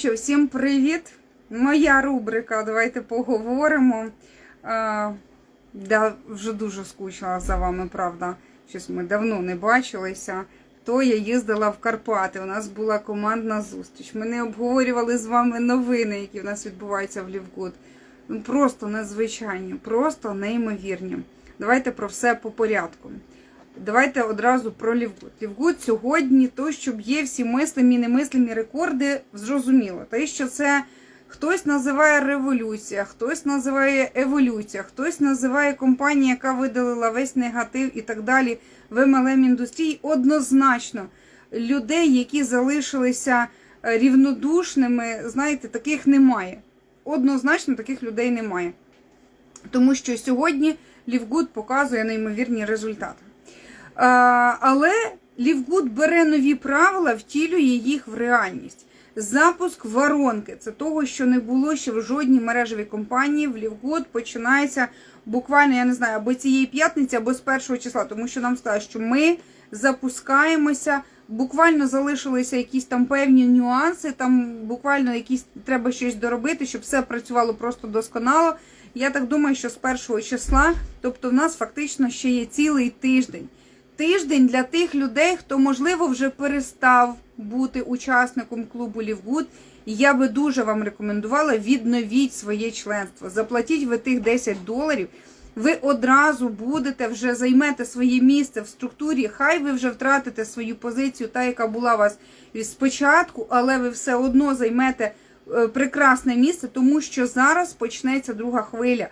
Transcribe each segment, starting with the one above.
Що, всім привіт! Моя рубрика. Давайте поговоримо. А, да, вже дуже скучила за вами, правда. Щось ми давно не бачилися. То я їздила в Карпати. У нас була командна зустріч. Ми не обговорювали з вами новини, які в нас відбуваються в Лівгуд. Ну, Просто надзвичайні, просто неймовірні. Давайте про все по порядку. Давайте одразу про Лівгуд. Лівгуд сьогодні то, що б'є всі мислимі немислимі рекорди, зрозуміло. Те, що це хтось називає революція, хтось називає еволюція, хтось називає компанія, яка видалила весь негатив і так далі в MLM індустрії. Однозначно, людей, які залишилися е, рівнодушними, знаєте, таких немає. Однозначно таких людей немає. Тому що сьогодні Лівгуд показує неймовірні результати. Але Лівгуд бере нові правила, втілює їх в реальність. Запуск воронки це того, що не було ще в жодній мережевій компанії. В Лівгуд починається буквально, я не знаю, або цієї п'ятниці, або з першого числа, тому що нам сказали, що ми запускаємося. Буквально залишилися якісь там певні нюанси, там буквально якісь треба щось доробити, щоб все працювало просто досконало. Я так думаю, що з першого числа, тобто в нас фактично ще є цілий тиждень. Тиждень для тих людей, хто, можливо, вже перестав бути учасником клубу Лівгуд. І я би дуже вам рекомендувала відновіть своє членство. Заплатіть ви тих 10 доларів. Ви одразу будете вже займете своє місце в структурі. Хай ви вже втратите свою позицію, та яка була у вас спочатку, але ви все одно займете е, прекрасне місце, тому що зараз почнеться друга хвиля.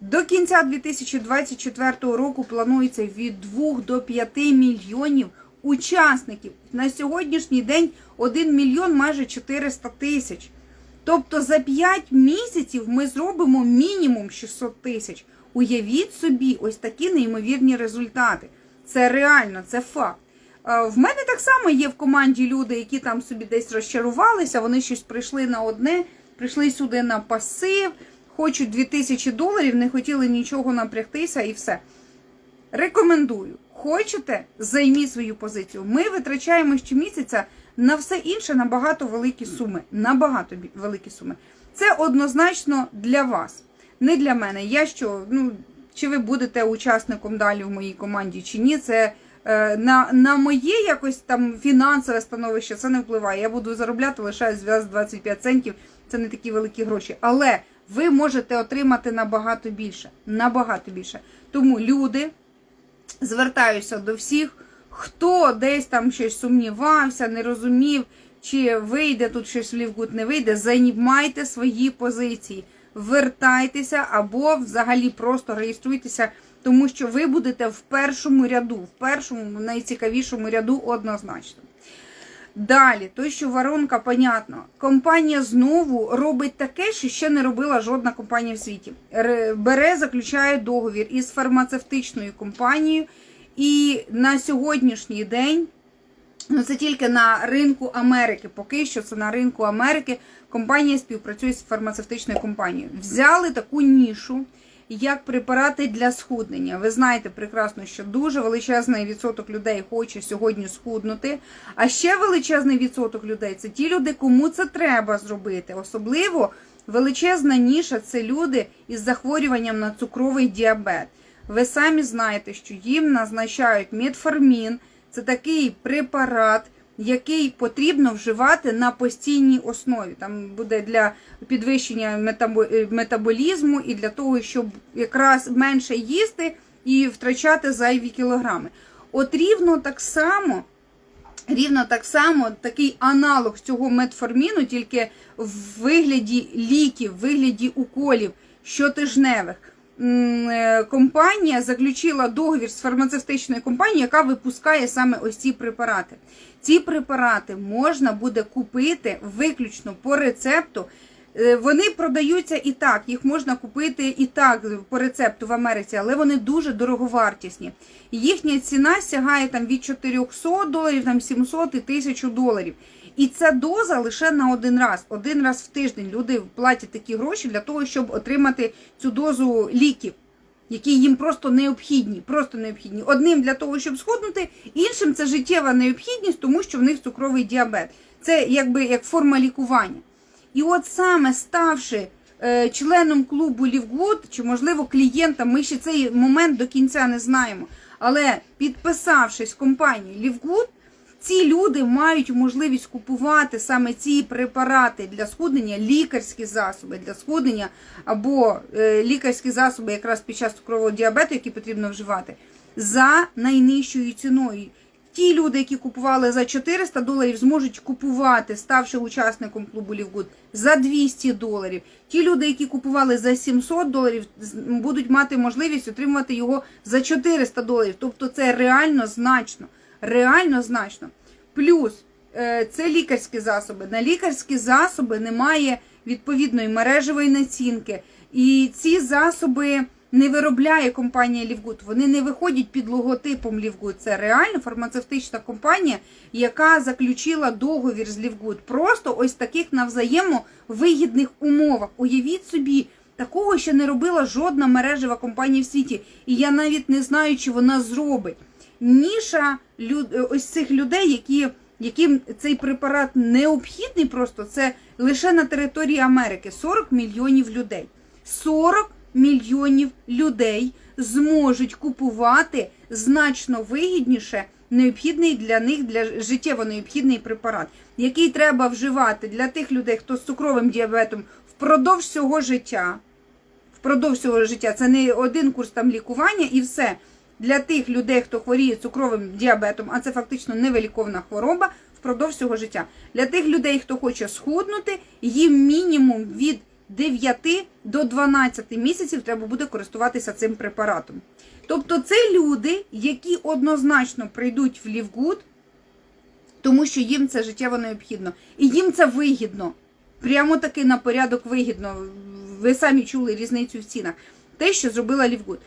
До кінця 2024 року планується від 2 до 5 мільйонів учасників. На сьогоднішній день 1 мільйон майже 400 тисяч. Тобто за 5 місяців ми зробимо мінімум 600 тисяч. Уявіть собі, ось такі неймовірні результати. Це реально, це факт. Е, В мене так само є в команді люди, які там собі десь розчарувалися, вони щось прийшли на одне, прийшли сюди на пасив, хочуть 2000 доларів, не хотіли нічого напрягтися і все. Рекомендую. Хочете, займіть свою позицію. Ми витрачаємо щомісяця на все інше набагато великі суми. Набагато великі суми. Це однозначно для вас, не для мене. Я що, ну, чи ви будете учасником далі в моїй команді, чи ні, це е, на, на моє якось там фінансове становище це не впливає. Я буду заробляти лише з 25 центів, це не такі великі гроші. Але ви можете отримати набагато більше. Набагато більше. Тому люди звертаюся до всіх, хто десь там щось сумнівався, не розумів, чи вийде тут щось в Лівгуд, не вийде, займайте свої позиції, вертайтеся або взагалі просто реєструйтеся, тому що ви будете в першому ряду, в першому найцікавішому ряду однозначно. Далі, то, що воронка, понятно. Компанія знову робить таке, що ще не робила жодна компанія в світі. Ре- Бере, заключає договір із фармацевтичною компанією, і на сьогоднішній день. Ну, це тільки на ринку Америки. Поки що це на ринку Америки компанія співпрацює з фармацевтичною компанією. Взяли таку нішу, як препарати для схуднення. Ви знаєте прекрасно, що дуже величезний відсоток людей хоче сьогодні схуднути. А ще величезний відсоток людей це ті люди, кому це треба зробити. Особливо величезна ніша це люди із захворюванням на цукровий діабет. Ви самі знаєте, що їм назначають метформін. Це такий препарат, який потрібно вживати на постійній основі. Там буде для підвищення е, метаболізму і для того, щоб якраз менше їсти і втрачати зайві кілограми. От рівно так само. Рівно так само такий аналог цього метформіну, тільки в вигляді ліків, в вигляді уколів щотижневих. Е, Компанія заключила договір з фармацевтичною компанією, яка випускає саме ось ці препарати. Ці препарати можна буде купити виключно по рецепту. Е, Вони продаються і так, їх можна купити і так по рецепту в Америці, але вони дуже дороговартісні. Їхня ціна сягає там від 400 доларів, там 700 і 1000 доларів. І ця доза лише на один раз. Один раз в тиждень люди платять такі гроші для того, щоб отримати цю дозу ліків, які їм просто необхідні. Просто необхідні. Одним для того, щоб схуднути, іншим це життєва необхідність, тому що в них цукровий діабет. Це якби як форма лікування. І от саме ставши е, членом клубу Лівгуд, чи можливо клієнтом, ми ще цей момент до кінця не знаємо. Але підписавшись в компанію Лівгуд, ці люди мають можливість купувати саме ці препарати для схуднення, лікарські засоби для схуднення або е, лікарські засоби якраз під час цукрового діабету, які потрібно вживати, за найнижчою ціною. Ті люди, які купували за 400 доларів, зможуть купувати, ставши учасником клубу Лівгуд, за 200 доларів. Ті люди, які купували за 700 доларів, будуть мати можливість отримувати його за 400 доларів. Тобто це реально значно. Реально значно. Плюс е, це лікарські засоби. На лікарські засоби немає відповідної мережевої націнки. І ці засоби не виробляє компанія Лівгуд. Вони не виходять під логотипом Лівгуд. Це реально фармацевтична компанія, яка заключила договір з Лівгуд. Просто ось таких навзаємовигідних умовах. Уявіть собі. Такого ще не робила жодна мережева компанія в світі, і я навіть не знаю, чи вона зробить. Ніша лю- ось цих людей, які, яким цей препарат необхідний, просто це лише на території Америки 40 мільйонів людей. 40 мільйонів людей зможуть купувати значно вигідніше необхідний для них для життєво необхідний препарат, який треба вживати для тих людей, хто з цукровим діабетом впродовж всього життя. Впродовж всього життя це не один курс там лікування і все. Для тих людей, хто хворіє цукровим діабетом, а це фактично невиліковна хвороба впродовж всього життя. Для тих людей, хто хоче схуднути, їм мінімум від 9 до 12 місяців треба буде користуватися цим препаратом. Тобто це люди, які однозначно прийдуть в Лівгуд, тому що їм це життєво необхідно. І їм це вигідно. Прямо таки на порядок вигідно. Ви самі чули різницю в цінах. Те, що зробила Лівгуд.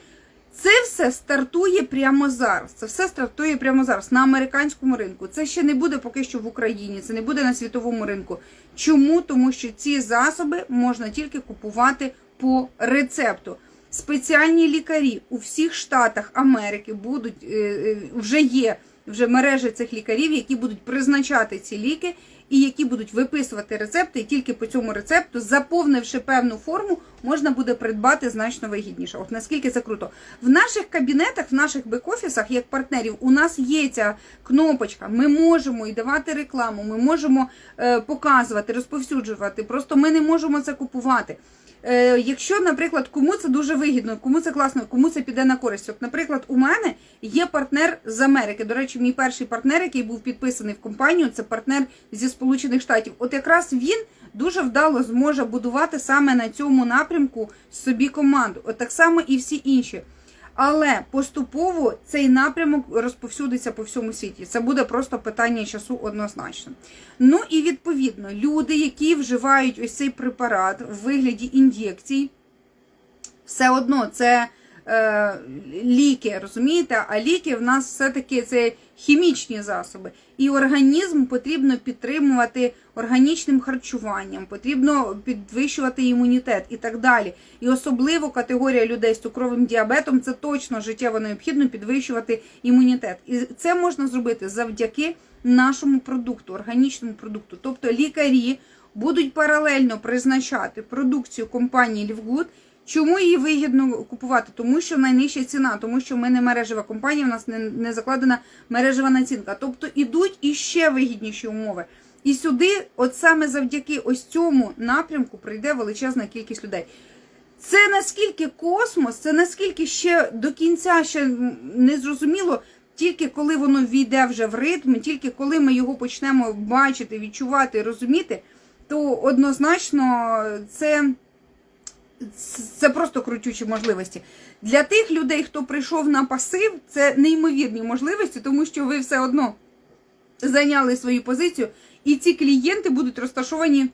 Це все стартує прямо зараз. Це все стартує прямо зараз на американському ринку. Це ще не буде поки що в Україні, це не буде на світовому ринку. Чому? Тому що ці засоби можна тільки купувати по рецепту. Спеціальні лікарі у всіх штатах Америки будуть е, е, вже є вже мережі цих лікарів, які будуть призначати ці ліки і які будуть виписувати рецепти, і тільки по цьому рецепту, заповнивши певну форму, можна буде придбати значно вигідніше. От наскільки це круто. В наших кабінетах, в наших бек-офісах, як партнерів, у нас є ця кнопочка. Ми можемо і давати рекламу, ми можемо е, показувати, розповсюджувати. Просто ми не можемо це купувати. Е, якщо, наприклад, кому це дуже вигідно, кому це класно, кому це піде на користь. Наприклад, у мене є партнер з Америки. До речі, мій перший партнер, який був підписаний в компанію, це партнер зі Сполучених Штатів. От якраз він дуже вдало зможе будувати саме на цьому напрямку собі команду. От так само і всі інші. Але поступово цей напрямок розповсюдиться по всьому світі. Це буде просто питання часу однозначно. Ну і відповідно, люди, які вживають ось цей препарат в вигляді ін'єкцій, все одно це е, ліки, розумієте? А ліки в нас все-таки це хімічні засоби. І організм потрібно підтримувати органічним харчуванням, потрібно підвищувати імунітет і так далі. І особливо категорія людей з цукровим діабетом це точно життєво необхідно підвищувати імунітет. І це можна зробити завдяки нашому продукту, органічному продукту. Тобто лікарі будуть паралельно призначати продукцію компанії Лівгуд. Чому її вигідно купувати? Тому що найнижча ціна, тому що ми не мережева компанія, в нас не, не закладена мережева націнка. Тобто ідуть іще вигідніші умови. І сюди, от саме завдяки ось цьому напрямку, прийде величезна кількість людей. Це наскільки космос, це наскільки ще до кінця ще не зрозуміло, тільки коли воно війде вже в ритм, тільки коли ми його почнемо бачити, відчувати, розуміти, то однозначно це це просто крутючі можливості. Для тих людей, хто прийшов на пасив, це неймовірні можливості, тому що ви все одно зайняли свою позицію, і ці клієнти будуть розташовані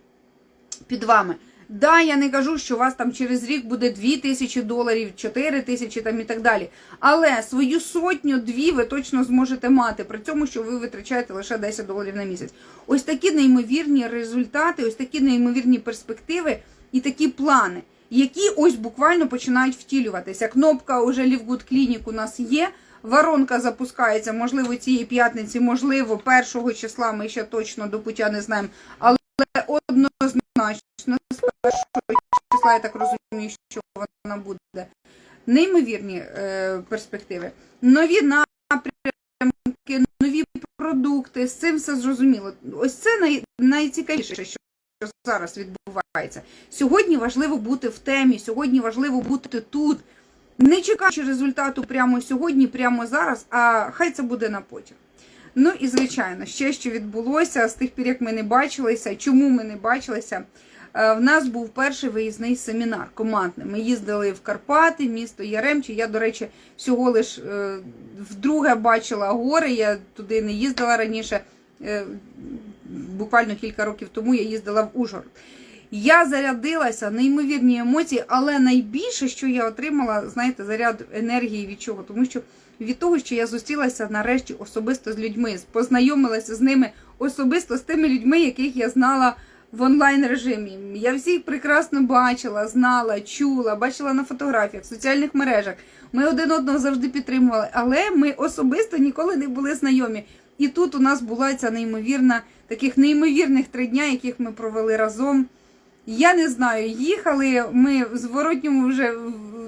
під вами. Да, я не кажу, що у вас там через рік буде 2 тисячі доларів, 4 тисячі там і так далі. Але свою сотню-дві ви точно зможете мати, при цьому, що ви витрачаєте лише 10 доларів на місяць. Ось такі неймовірні результати, ось такі неймовірні перспективи і такі плани, які ось буквально починають втілюватися. Кнопка уже Лівгуд Клінік у нас є. Воронка запускається, можливо, цієї п'ятниці, можливо, першого числа ми ще точно до пуття не знаємо. Але однозначно однозначно з першого числа, я так розумію, що вона буде. Неймовірні е, перспективи. Нові напрямки, нові продукти, з цим все зрозуміло. Ось це най, найцікавіше, що що зараз відбувається. Сьогодні важливо бути в темі, сьогодні важливо бути тут, не чекаючи результату прямо сьогодні, прямо зараз, а хай це буде на потім. Ну і звичайно, ще що відбулося з тих пір, як ми не бачилися. Чому ми не бачилися? Е, В нас був перший виїзний семінар командний. Ми їздили в Карпати, місто Яремче. Я, до речі, всього лиш е, вдруге бачила гори. Я туди не їздила раніше. Буквально кілька років тому я їздила в Ужгород. Я зарядилася, неймовірні емоції, але найбільше, що я отримала, знаєте, заряд енергії від чого? Тому що від того, що я зустрілася нарешті особисто з людьми, познайомилася з ними особисто з тими людьми, яких я знала в онлайн режимі. Я всіх прекрасно бачила, знала, чула, бачила на фотографіях, в соціальних мережах. Ми один одного завжди підтримували, але ми особисто ніколи не були знайомі. І тут у нас була ця неймовірна, таких неймовірних три дня, яких ми провели разом. Я не знаю, їхали ми в зворотньому вже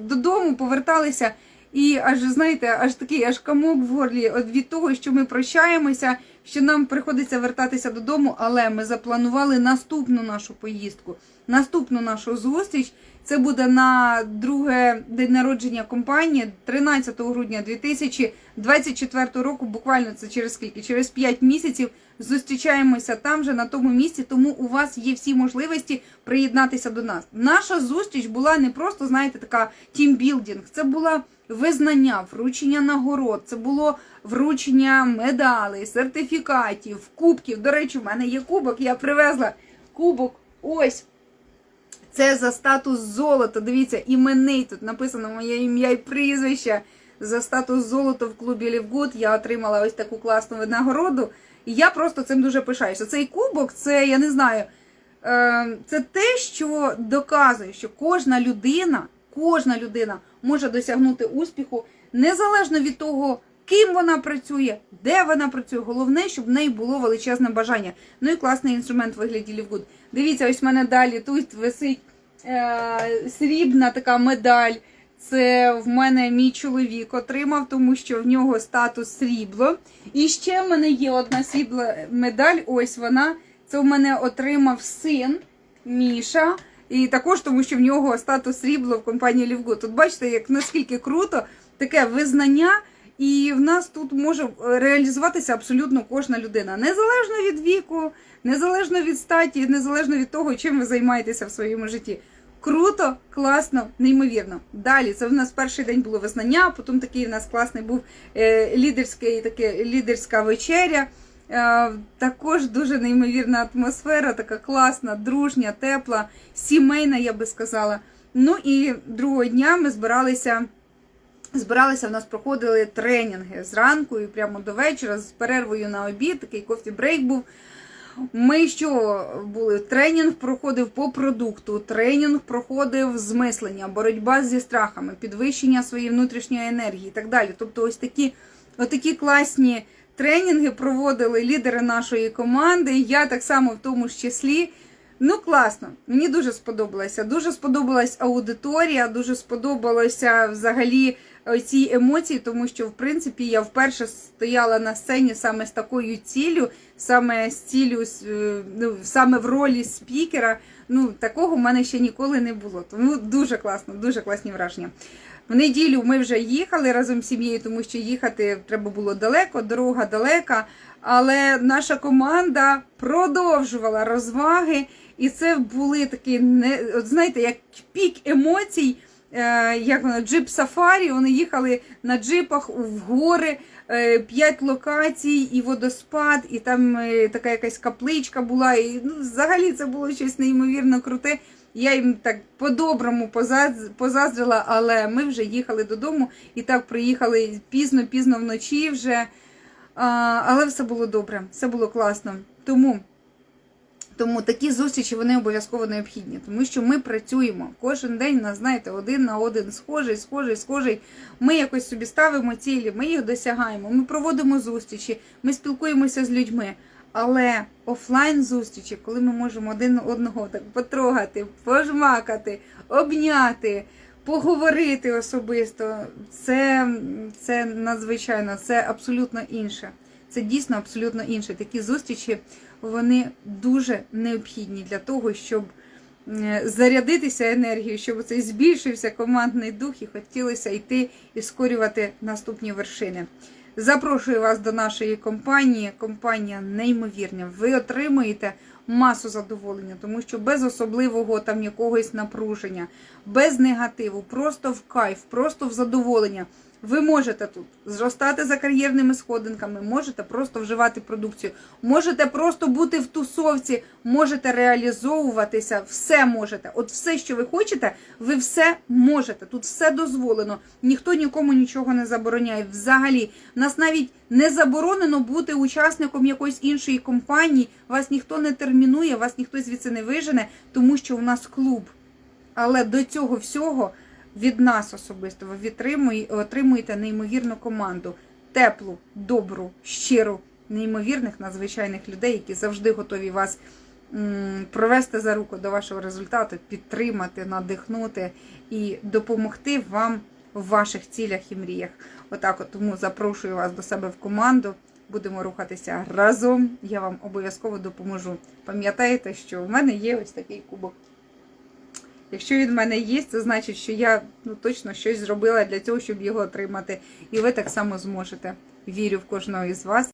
додому, поверталися, і аж знаєте, аж такий аж камок в горлі від того, що ми прощаємося, що нам приходиться вертатися додому, але ми запланували наступну нашу поїздку, наступну нашу зустріч. Це буде на друге день народження компанії 13 грудня 2024 року. Буквально це через скільки? Через 5 місяців зустрічаємося там же на тому місці. Тому у вас є всі можливості приєднатися до нас. Наша зустріч була не просто, знаєте, така тімбілдинг. Це була визнання, вручення нагород. Це було вручення медалей, сертифікатів, кубків. До речі, в мене є кубок. Я привезла кубок. Ось. Це за статус золота. Дивіться, іменний тут написано моє ім'я і прізвище. За статус золота в клубі Лівгуд я отримала ось таку класну нагороду. І я просто цим дуже пишаюся. Цей кубок, це я не знаю, е, це те, що доказує, що кожна людина, кожна людина може досягнути успіху незалежно від того, ким вона працює, де вона працює. Головне, щоб в неї було величезне бажання. Ну і класний інструмент вигляді Лівгуд. Дивіться, ось в мене далі тут висить е, срібна така медаль. Це в мене мій чоловік отримав, тому що в нього статус срібло. І ще в мене є одна срібла медаль. Ось вона. Це в мене отримав син Міша. І також тому, що в нього статус срібло в компанії Лівго. Тут бачите, як наскільки круто таке визнання. І в нас тут може реалізуватися абсолютно кожна людина, незалежно від віку, незалежно від статі, незалежно від того, чим ви займаєтеся в своєму житті. Круто, класно, неймовірно. Далі це в нас перший день було визнання. Потім такий в нас класний був е, лідерський, таке лідерська вечеря. Е, також дуже неймовірна атмосфера, така класна, дружня, тепла, сімейна, я би сказала. Ну і другого дня ми збиралися. Збиралися, в нас проходили тренінги зранку і прямо до вечора з перервою на обід, такий кофі-брейк був. Ми що були? Тренінг проходив по продукту, тренінг проходив з мислення, боротьба зі страхами, підвищення своєї внутрішньої енергії і так далі. Тобто, ось такі, отакі класні тренінги проводили лідери нашої команди. Я так само в тому ж числі. Ну, класно, мені дуже сподобалося. Дуже сподобалась аудиторія, дуже сподобалося взагалі ці емоції, тому що, в принципі, я вперше стояла на сцені саме з такою ціллю, саме з ціллю, е, ну, саме в ролі спікера. Ну, такого в мене ще ніколи не було. Тому дуже класно, дуже класні враження. В неділю ми вже їхали разом з сім'єю, тому що їхати треба було далеко, дорога далека. Але наша команда продовжувала розваги, і це були такі не знаєте, як пік емоцій. Е, як воно, джип сафарі. Вони їхали на джипах в гори, е, п'ять локацій, і водоспад, і там е, така якась капличка була. І ну, взагалі це було щось неймовірно круте. Я їм так по-доброму позаздрила, але ми вже їхали додому і так приїхали пізно-пізно вночі вже. Але все було добре, все було класно. Тому. Тому такі зустрічі вони обов'язково необхідні, тому що ми працюємо кожен день, нас знаєте, один на один схожий, схожий, схожий. Ми якось собі ставимо цілі, ми їх досягаємо, ми проводимо зустрічі, ми спілкуємося з людьми. Але офлайн зустрічі, коли ми можемо один одного так потрогати, пожмакати, обняти, поговорити особисто, це, це надзвичайно, це абсолютно інше. Це дійсно абсолютно інше. Такі зустрічі вони дуже необхідні для того, щоб е, зарядитися енергією, щоб цей збільшився командний дух і хотілося йти і скорювати наступні вершини. Запрошую вас до нашої компанії. Компанія неймовірна. Ви отримуєте масу задоволення, тому що без особливого там якогось напруження, без негативу, просто в кайф, просто в задоволення. Ви можете тут зростати за кар'єрними сходинками, можете просто вживати продукцію, можете просто бути в тусовці, можете реалізовуватися, все можете. От все, що ви хочете, ви все можете. Тут все дозволено. Ніхто нікому нічого не забороняє. Взагалі, нас навіть не заборонено бути учасником якоїсь іншої компанії. Вас ніхто не термінує, вас ніхто звідси не вижене, тому що у нас клуб. Але до цього всього від нас особисто ви отримуєте неймовірну команду, теплу, добру, щиру, неймовірних надзвичайних людей, які завжди готові вас провести за руку до вашого результату, підтримати, надихнути і допомогти вам в ваших цілях і мріях. Отак, от тому запрошую вас до себе в команду. Будемо рухатися разом. Я вам обов'язково допоможу. Пам'ятаєте, що в мене є ось такий кубок. Якщо він в мене є, це значить, що я ну, точно щось зробила для цього, щоб його отримати. І ви так само зможете. Вірю в кожного із вас.